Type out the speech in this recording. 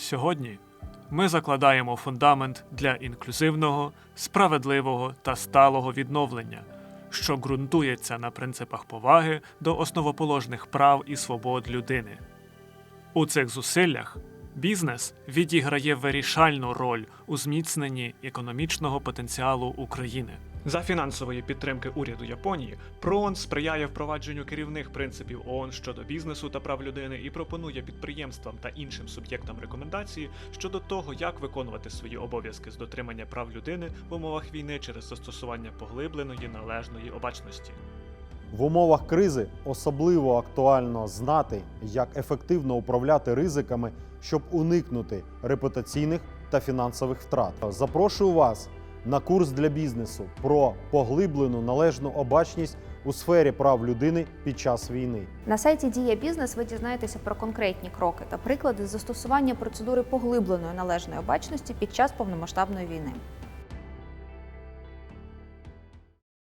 Сьогодні ми закладаємо фундамент для інклюзивного, справедливого та сталого відновлення, що ґрунтується на принципах поваги до основоположних прав і свобод людини. У цих зусиллях бізнес відіграє вирішальну роль у зміцненні економічного потенціалу України. За фінансової підтримки уряду Японії ПРООН сприяє впровадженню керівних принципів ООН щодо бізнесу та прав людини і пропонує підприємствам та іншим суб'єктам рекомендації щодо того, як виконувати свої обов'язки з дотримання прав людини в умовах війни через застосування поглибленої належної обачності. В умовах кризи особливо актуально знати, як ефективно управляти ризиками, щоб уникнути репутаційних та фінансових втрат. Запрошую вас на курс для бізнесу про поглиблену належну обачність у сфері прав людини під час війни. На сайті Дія Бізнес ви дізнаєтеся про конкретні кроки та приклади застосування процедури поглибленої належної обачності під час повномасштабної війни.